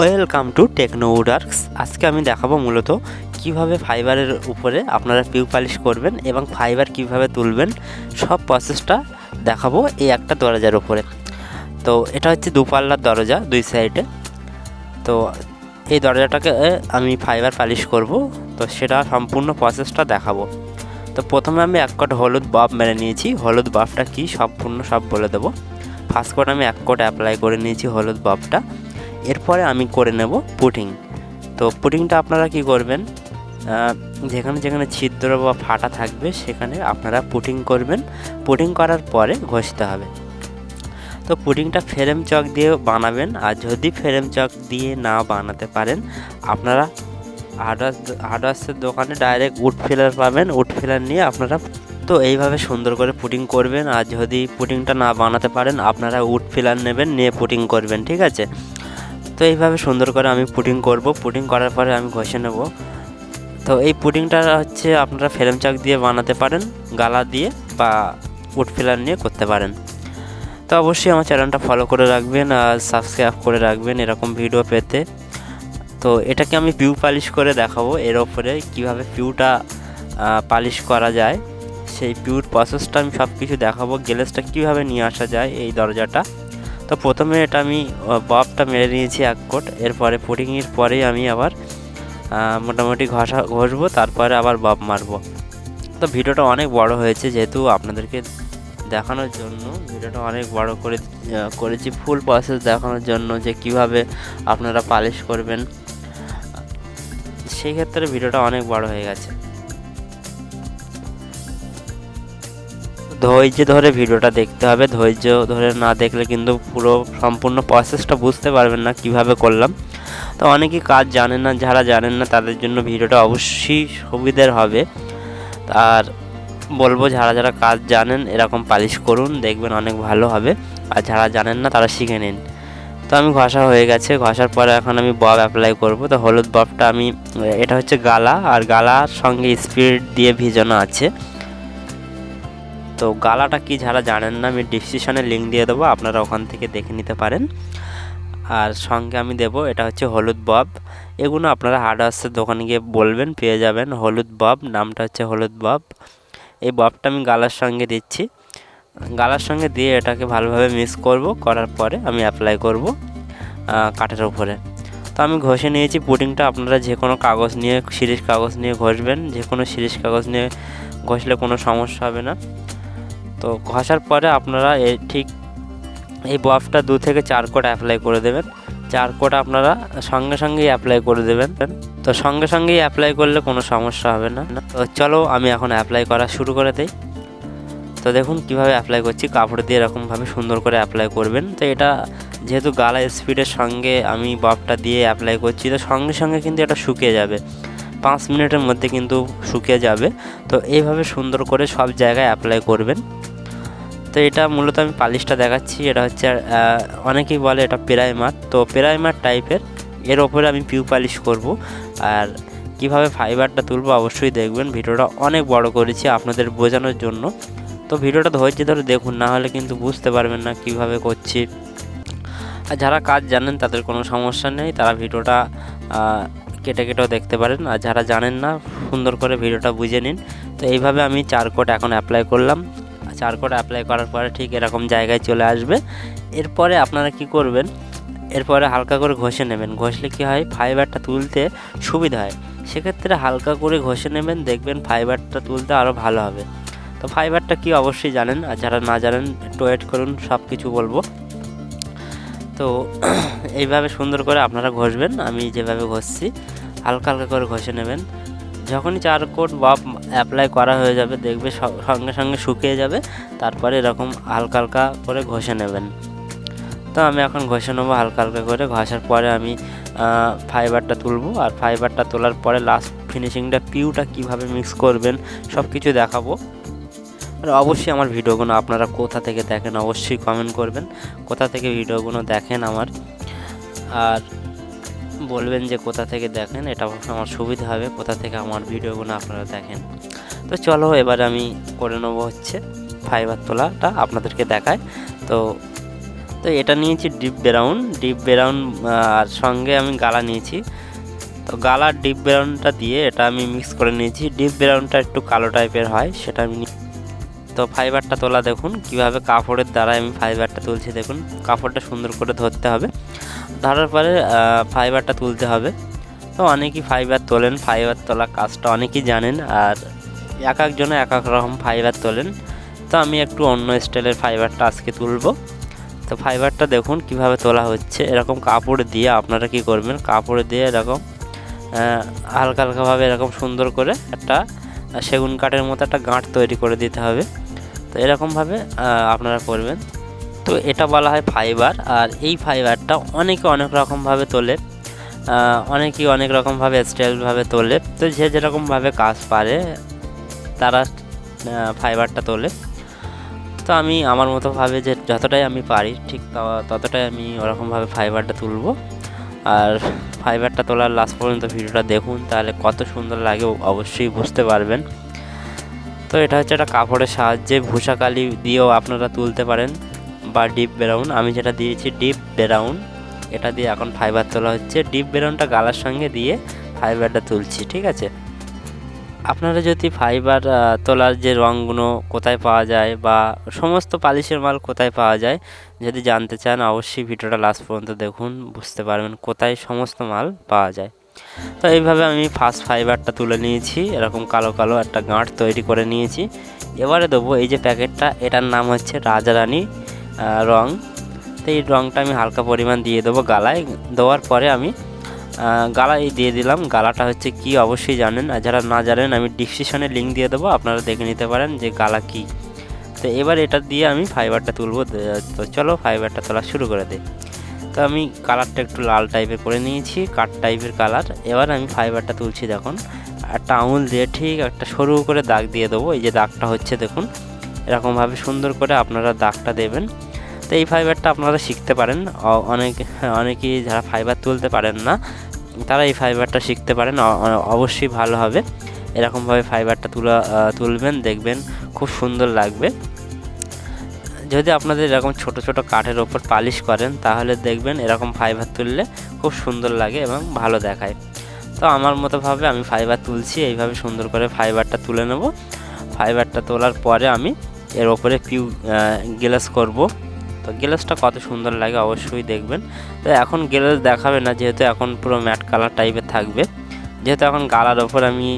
Welcome to techno উডার্কস। আজকে আমি দেখাবো মূলত কীভাবে ফাইবারের উপরে আপনারা পিউ পালিশ করবেন এবং ফাইবার কীভাবে তুলবেন, সব প্রসেসটা দেখাবো এই একটা দরজার উপরে। তো এটা হচ্ছে দুপাল্লার দরজা দুই সাইডে তো এই দরজাটাকে আমি ফাইবার পালিশ করব, তো সেটা সম্পূর্ণ প্রসেসটা দেখাবো। তো প্রথমে আমি এক কট হলুদ বাফ মেরে নিয়েছি, হলুদ বাফটা কি সম্পূর্ণ সব বলে দেবো। ফার্স্ট কোট আমি এক কোট অ্যাপ্লাই করে নিয়েছি হলুদ বাফটা। এরপরে আমি করে নেব পুটিং তো পুটিংটা আপনারা কি করবেন যেখানে যেখানে ছিদ্র বা ফাটা থাকবে সেখানে আপনারা পুটিং করবেন। পুটিং করার পরে ঘষতে হবে। তো পুডিংটা ফ্রেম চক দিয়ে বানাবেন। আর যদি ফ্রেম চক দিয়ে না বানাতে পারেন, আপনারা হার্ডওয়ার্স হার্ডওয়ার্সের দোকানে ডাইরেক্ট উড ফিলার পাবেন। উড ফিলার নিয়ে আপনারা তো এইভাবে সুন্দর করে পুটিং করবেন। আর যদি পুটিংটা না বানাতে পারেন, আপনারা উড ফিলার নেবেন, নিয়ে পুটিং করবেন, ঠিক আছে? তো এইভাবে সুন্দর করে আমি পুটিং করব। পুটিং করার পরে আমি ঘষে নেব। তো এই পুডিংটা হচ্ছে আপনারা ফ্রেম চাক দিয়ে বানাতে পারেন, গালা দিয়ে বা উড ফিলার নিয়ে করতে পারেন। তো অবশ্যই আমার চ্যানেলটা ফলো করে রাখবেন আর সাবস্ক্রাইব করে রাখবেন এরকম ভিডিও পেতে। তো এটাকে আমি পিউ পালিশ করে দেখাবো, এর ওপরে কীভাবে পিউটা পালিশ করা যায়। সেই পিউর প্রসেসটা আমি সব কিছু দেখাবো গ্লেসটা কীভাবে নিয়ে আসা যায় এই দরজাটা। তো প্রথমে এটা আমি ববটা মেরে নিয়েছি এক কোট। এরপরে পুটিংয়ের পরেই আমি আবার মোটামুটি ঘষা, ঘষবো, তারপরে আবার বব মারবো। তো ভিডিওটা অনেক বড় হয়েছে যেহেতু আপনাদেরকে দেখানোর জন্য, ভিডিওটা অনেক বড় করে করেছি ফুল প্রসেস দেখানোর জন্য যে কীভাবে আপনারা পালিশ করবেন। সেই ক্ষেত্রে ভিডিওটা অনেক বড় হয়ে গেছে। ধৈর্য ধরে ভিডিওটা দেখতে হবে। ধৈর্য ধরে না দেখলে কিন্তু পুরো সম্পূর্ণ প্রসেসটা বুঝতে পারবেন না কীভাবে করলাম। তো অনেকেই কাজ জানেন না, যারা জানেন না তাদের জন্য ভিডিওটা অবশ্যই সুবিধের হবে। আর বলব যারা যারা কাজ জানেন এরকম পালিশ করুন, দেখবেন অনেক ভালো হবে। আর যারা জানেন না তারা শিখে নিন। তো আমি ঘষা হয়ে গেছে, ঘষার পরে এখন আমি বব অ্যাপ্লাই করব। তো হলুদ ববটা আমি, এটা হচ্ছে গালা, আর গালার সঙ্গে স্পিড দিয়ে ভিজানো আছে। তো গালাটা কি যারা জানেন না, আমি ডিসক্রিপশনে লিঙ্ক দিয়ে দেবো, আপনারা ওখান থেকে দেখে নিতে পারেন। আর সঙ্গে আমি দেব, এটা হচ্ছে হলুদ বব। এগুলো আপনারা হার্ডওয়ার্সের দোকানে গিয়ে বলবেন, পেয়ে যাবেন। হলুদ বব, নামটা হচ্ছে হলুদ বব। এই ববটা আমি গালার সঙ্গে দিচ্ছি। গালার সঙ্গে দিয়ে এটাকে ভালোভাবে মিক্স করব, করার পরে আমি অ্যাপ্লাই করব কাঠের উপরে। তো আমি ঘষে নিয়েছি, পুডিংটা আপনারা যে কোনো কাগজ নিয়ে, সিরিজ কাগজ নিয়ে ঘষবেন। যে কোনো সিরিজ কাগজ নিয়ে ঘষলে কোনো সমস্যা হবে না। তো ঘষার পরে আপনারা এই ঠিক এই বফটা দু থেকে চার কোট অ্যাপ্লাই করে দেবেন। চার কোট আপনারা সঙ্গে সঙ্গেই অ্যাপ্লাই করে দেবেন। তো সঙ্গে সঙ্গেই অ্যাপ্লাই করলে কোনো সমস্যা হবে না। তো চলো আমি এখন অ্যাপ্লাই করা শুরু করে দিই। তো দেখুন কীভাবে অ্যাপ্লাই করছি। কাপড় দিয়ে এরকমভাবে সুন্দর করে অ্যাপ্লাই করবেন। তো এটা যেহেতু গালা স্পিডের সঙ্গে আমি ববটা দিয়ে অ্যাপ্লাই করছি, তো সঙ্গে সঙ্গে কিন্তু এটা শুকিয়ে যাবে। পাঁচ মিনিটের মধ্যে কিন্তু শুকিয়ে যাবে। তো এইভাবে সুন্দর করে সব জায়গায় অ্যাপ্লাই করবেন। তো এটা মূলত আমি পালিশটা দেখাচ্ছি, এটা হচ্ছে অনেকেই বলে এটা প্রাইমার। তো প্রাইমার টাইপের, এর ওপরে আমি পিউ পালিশ করব। আর কীভাবে ফাইবারটা তুলবো অবশ্যই দেখবেন, ভিডিওটা অনেক বড় করেছি আপনাদের বোঝানোর জন্য। তো ভিডিওটা ধৈর্য ধরে দেখুন, না হলে কিন্তু বুঝতে পারবেন না কীভাবে করছি। আর যারা কাজ জানেন, তাদের কোনো সমস্যা নেই, তারা ভিডিওটা কেটে কেটেও দেখতে পারেন। আর যারা জানেন না, সুন্দর করে ভিডিওটা বুঝে নিন। তো এইভাবে আমি চার কোট এখন অ্যাপ্লাই করলাম। চার কোট অ্যাপ্লাই করার পরে ঠিক এরকম জায়গায় চলে আসবে। এরপরে আপনারা কি করবেন? এরপরে হালকা করে ঘষে নেবেন। ঘষলে কি হয়? ফাইবারটা তুলতে সুবিধা হয়। সেক্ষেত্রে হালকা করে ঘষে নেবেন, দেখবেন ফাইবারটা তুলতে আরও ভালো হবে। তো ফাইবারটা কি অবশ্যই জানেন, আর যারা না জানেন, একটু ওয়েট করুন সব কিছু বলব। তো এইভাবে সুন্দর করে আপনারা ঘষবেন। আমি যেভাবে ঘষছি, হালকা হালকা করে ঘষে নেবেন। যখনই চার কোট বা অ্যাপ্লাই করা হয়ে যাবে, দেখবে সঙ্গে সঙ্গে শুকিয়ে যাবে, তারপরে এরকম হালকা হালকা করে ঘষে নেবেন। তো আমি এখন ঘষে নেব হালকা হালকা করে, ঘষার পরে আমি ফাইবারটা তুলবো, আর ফাইবারটা তোলার পরে লাস্ট ফিনিশিংটা পিউটা কীভাবে মিক্স করবেন সব কিছু দেখাবো। আর অবশ্যই আমার ভিডিওগুলো আপনারা কোথা থেকে দেখেন অবশ্যই কমেন্ট করবেন, কোথা থেকে ভিডিওগুলো দেখেন আমার। আর বলবেন যে কোথা থেকে দেখেন, এটা আমার সুবিধা হবে, কোথা থেকে আমার ভিডিওগুলো আপনারা দেখেন। তো চলো, এবার আমি করে নেব হচ্ছে ফাইবার তোলাটা আপনাদেরকে দেখায়। তো তো এটা নিয়েছি ডিপ ব্রাউন ডিপ ব্রাউন আর সঙ্গে আমি গালা নিয়েছি। তো গালার ডিপ ব্রাউনটা দিয়ে এটা আমি মিক্স করে নিয়েছি। ডিপ ব্রাউনটা একটু কালো টাইপের হয়, সেটা আমি তো ফাইবারটা তোলা দেখুন, কীভাবে কাপড়ের দ্বারা আমি ফাইবারটা তুলছি দেখুন, কাপড়টা সুন্দর করে ধরতে হবে। ধরার পরে ফাইবারটা তুলতে হবে। তো অনেকেই ফাইবার তোলেন ফাইবার তোলা কাজটা অনেকেই জানেন, আর এক একজনে এক এক রকম ফাইবার তোলেন। তো আমি একটু অন্য স্টাইলের ফাইবারটা আজকে তুলবো। তো ফাইবারটা দেখুন কীভাবে তোলা হচ্ছে। এরকম কাপড় দিয়ে আপনারা কি করবেন, কাপড় দিয়ে এরকম হালকা হালকাভাবে এরকম সুন্দর করে একটা সেগুন কাঠের মতো একটা গাঁট তৈরি করে দিতে হবে। তো এরকমভাবে আপনারা করবেন। তো এটা বলা হয় ফাইবার, আর এই ফাইবারটা অনেকে অনেক রকমভাবে তোলে। অনেকেই অনেক রকমভাবে স্টাইলভাবে তোলে। তো যে যেরকমভাবে কাজ পারে, তারা ফাইবারটা তোলে। তো আমি আমার মতো ভাবে যে যতটাই আমি পারি, ঠিক ততটাই আমি ওরকমভাবে ফাইবারটা তুলব। আর ফাইবারটা তোলার লাস্ট পর্যন্ত ভিডিওটা দেখুন, তাহলে কত সুন্দর লাগে, অবশ্যই বুঝতে পারবেন। তো এটা হচ্ছে একটা কাপড়ের সাহায্যে ভূষা কালি দিয়েও আপনারা তুলতে পারেন বা ডিপ ব্রাউন। আমি যেটা দিয়েছি ডিপ ব্রাউন, এটা দিয়ে এখন ফাইবার তোলা হচ্ছে। ডিপ ব্রাউনটা গালার সঙ্গে দিয়ে ফাইবারটা তুলছি, ঠিক আছে? আপনারা যদি ফাইবার তোলার যে রঙগুলো কোথায় পাওয়া যায় বা সমস্ত পালিশের মাল কোথায় পাওয়া যায়, যদি জানতে চান, অবশ্যই ভিডিওটা লাস্ট পর্যন্ত দেখুন, বুঝতে পারবেন কোথায় সমস্ত মাল পাওয়া যায়। তো এইভাবে আমি ফার্স্ট ফাইবারটা তুলে নিয়েছি এরকম কালো কালো একটা গাঁট তৈরি করে নিয়েছি। এবারে দেবো এই যে প্যাকেটটা এটার নাম হচ্ছে রাজারানী রং। তো এই রংটা আমি হালকা পরিমাণ দিয়ে দেবো গালায়। দেওয়ার পরে আমি আহ, গালায় দিয়ে দিলাম। গালাটা হচ্ছে কি অবশ্যই জানেন আর যারা না জানেন আমি ডিসক্রিপশনে লিঙ্ক দিয়ে দেবো আপনারা দেখে নিতে পারেন যে গালা কি। তো এবার এটা দিয়ে আমি ফাইবারটা তুলবো তো চলো ফাইবারটা তোলা শুরু করে দিই। তো আমি কালারটা একটু লাল টাইপের করে নিয়েছি কাঠ টাইপের কালার এবার আমি ফাইবারটা তুলছি, দেখুন। একটা আঙুল দিয়ে ঠিক একটা সরু করে দাগ দিয়ে দেবো, এই যে দাগটা হচ্ছে, দেখুন। এরকমভাবে সুন্দর করে আপনারা দাগটা দেবেন। তো এই ফাইবারটা আপনারা শিখতে পারেন। অনেক, অনেকেই যারা ফাইবার তুলতে পারেন না, তারা এই ফাইবারটা শিখতে পারেন। অবশ্যই ভালো হবে। এরকমভাবে ফাইবারটা তুলা তুলবেন, দেখবেন খুব সুন্দর লাগবে। যদি আপনাদের এরকম ছোট ছোট কাঠের ওপর পালিশ করেন, তাহলে দেখবেন এরকম ফাইবার তুললে খুব সুন্দর লাগে এবং ভালো দেখায়। তো আমার মতোভাবে আমি ফাইবার তুলছি, এইভাবে সুন্দর করে ফাইবারটা তুলে নেব। ফাইবারটা তোলার পরে আমি এর ওপরে পিউ গ্লাস করব। তো গ্লাসটা কত সুন্দর লাগে অবশ্যই দেখবেন। তো এখন গ্লাস দেখাবে না, যেহেতু এখন পুরো ম্যাট কালার টাইপের থাকবে। যেহেতু এখন গালার ওপর আমি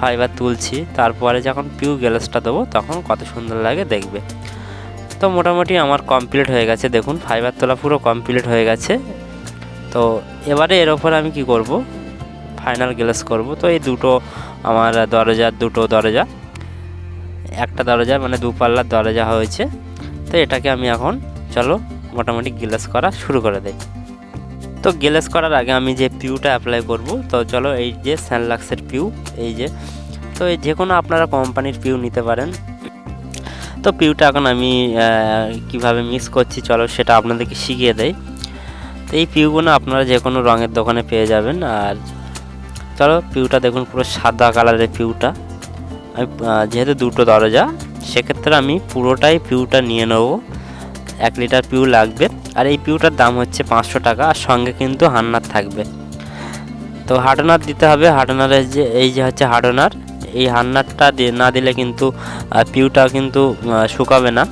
ফাইবার তুলছি, তারপরে যখন পিউ গ্লাসটা দেবো, তখন কত সুন্দর লাগে দেখবে। তো মোটামুটি আমার কমপ্লিট হয়ে গেছে। দেখুন ফাইবার তোলা পুরো কমপ্লিট হয়ে গেছে। তো এবারে এর ওপর আমি কি করব? ফাইনাল গ্লাস করব। তো এই দুটো আমার দরজার দুটো দরজা। একটা দরজা মানে দু পাল্লার দরজা হয়েছে। তো এটাকে আমি এখন, চলো, মোটামুটি গ্লাস করা শুরু করে দেই। তো গ্লাস করার আগে আমি যে পিউটা অ্যাপ্লাই করব, তো চলো এই যে স্যানলাক্সের পিউ এই যে, তো এই যে কোনো আপনারা কোম্পানির পিউ নিতে পারেন। তো পিউটা, এখন আমি কীভাবে মিক্স করছি, চলো সেটা আপনাদেরকে শিখিয়ে দেয় তো এই পিউগুলো আপনারা যে কোনো রঙের দোকানে পেয়ে যাবেন। আর চলো পিউটা দেখুন পুরো সাদা কালারের পিউটা। আমি যেহেতু দুটো দরজা, সেক্ষেত্রে আমি পুরোটাই পিউটা নিয়ে নেব। এক লিটার পিউ লাগবে। আর এই পিউটার দাম হচ্ছে পাঁচশো টাকা, আর সঙ্গে কিন্তু হান্নার থাকবে। তো হার্ডনার দিতে হবে। হার্ডনারের যে, এই যে হচ্ছে হার্ডনার এই হান্নারটা দিয়ে না দিলে কিন্তু পিউটা কিন্তু শুকাবে না।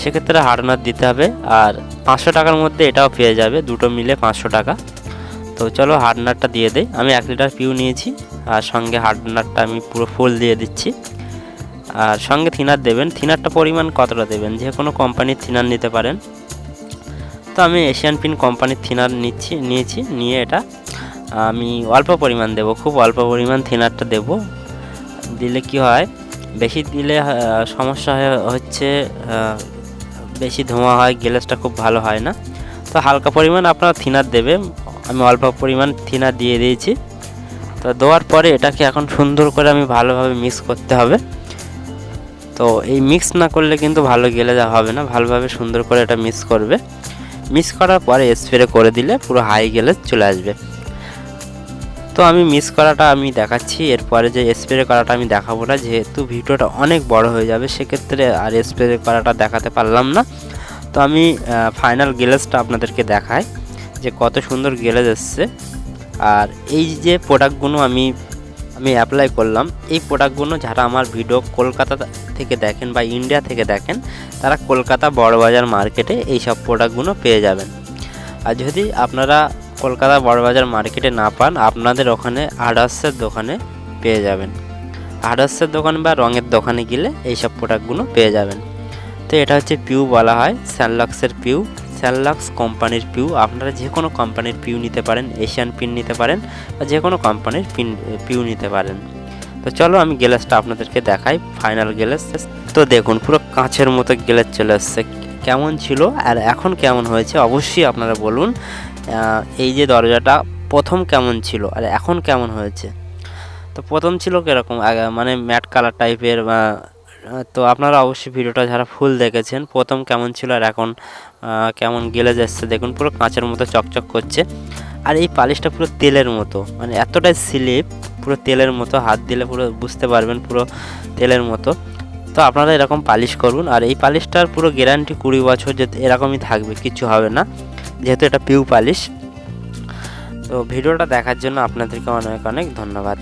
সেক্ষেত্রে হার্ডনার দিতে হবে। আর পাঁচশো টাকার মধ্যে এটাও পেয়ে যাবে। দুটো মিলে পাঁচশো টাকা। তো চলো হার্ডনারটা দিয়ে দেই। আমি এক লিটার পিউ নিয়েছি। আর সঙ্গে হার্ডনারটা আমি পুরো ফুল দিয়ে দিচ্ছি। আর সঙ্গে থিনার দেবেন। থিনারটা পরিমাণ কতটা দেবেন? যে কোনো কোম্পানির থিনার নিতে পারেন। তো আমি এশিয়ান পিন কোম্পানির থিনার নিচ্ছি, নিয়েছি। নিয়ে এটা, আমি অল্প পরিমাণ দেব। খুব অল্প পরিমাণ থিনারটা দেব। দিলে কি হয়? বেশি দিলে সমস্যা হচ্ছে বেশি ধোঁয়া হয় গ্যাসটা খুব ভালো হয় না। তো হালকা পরিমাণ আপনারা থিনার দেবে। আমি অল্প পরিমাণ থিনার দিয়ে দিয়েছি। তো দেওয়ার পরে এটাকে এখন সুন্দর করে আমি ভালোভাবে মিক্স করতে হবে। তো এই মিক্স না করলে কিন্তু ভালো গেলে যা হবে না। ভালোভাবে সুন্দর করে এটা মিক্স করবে। মিক্স করার পরে স্প্রে করে দিলে পুরো হাই গেলে চলে আসবে। তো আমি মিস করাটা আমি দেখাচ্ছি। এরপরে যে স্প্রে করাটা আমি দেখাবো না, যেহেতু ভিডিওটা অনেক বড় হয়ে যাবে, সেক্ষেত্রে আর স্প্রে করাটা দেখাতে পারলাম না। তো আমি ফাইনাল গ্লেজটা আপনাদেরকে দেখাই, যে কত সুন্দর গ্লেজ এসছে। আর এই যে প্রোডাক্টগুলো আমি আমি অ্যাপ্লাই করলাম, এই প্রোডাক্টগুলো যারা আমার ভিডিও কলকাতা থেকে দেখেন বা ইন্ডিয়া থেকে দেখেন, তারা কলকাতা বড়বাজার মার্কেটে এই সব প্রোডাক্টগুলো পেয়ে যাবেন। আর যদি আপনারা কলকাতা বড়বাজার মার্কেটে না পান, আপনাদের ওখানে আডার্সের দোকানে পেয়ে যাবেন। আডার্সের দোকান বা রঙের দোকানে গেলে এই সব প্রোডাক্টগুলো পেয়ে যাবেন। তো এটা হচ্ছে পিউ বলা হয়, স্যানলক্সের পিউ। স্যানলক্স কোম্পানির পিউ, আপনারা যে কোনো কোম্পানির পিউ নিতে পারেন, এশিয়ান পিন নিতে পারেন বা যে কোনো কোম্পানির পিন, পিউ নিতে পারেন। তো চলো আমি গ্লাসটা আপনাদেরকে দেখাই, ফাইনাল গ্লাস। তো দেখুন, পুরো কাঁচের মতো গ্লাস চলে আসছে, কেমন ছিল আর এখন কেমন হয়েছে অবশ্যই আপনারা বলুন। এই যে দরজাটা প্রথম কেমন ছিল আর এখন কেমন হয়েছে? তো প্রথম ছিল কীরকম? মানে ম্যাট কালার টাইপের তো আপনারা অবশ্যই ভিডিওটা যারা ফুল দেখেছেন, প্রথম কেমন ছিল আর এখন কেমন গেলে যাচ্ছে, দেখুন পুরো কাঁচের মতো চকচক করছে। আর এই পালিশটা পুরো তেলের মতো মানে এতটাই স্লিপ, পুরো তেলের মতো, হাত দিলে পুরো বুঝতে পারবেন পুরো তেলের মতো। তো আপনারা এরকম পালিশ করুন, আর এই পালিশটার পুরো গ্যারান্টি কুড়ি বছর যে এরকমই থাকবে, কিছু হবে না। যেহেতু এটা পিউ পালিশ তো ভিডিওটা দেখার জন্য আপনাদেরকে অনেক অনেক ধন্যবাদ।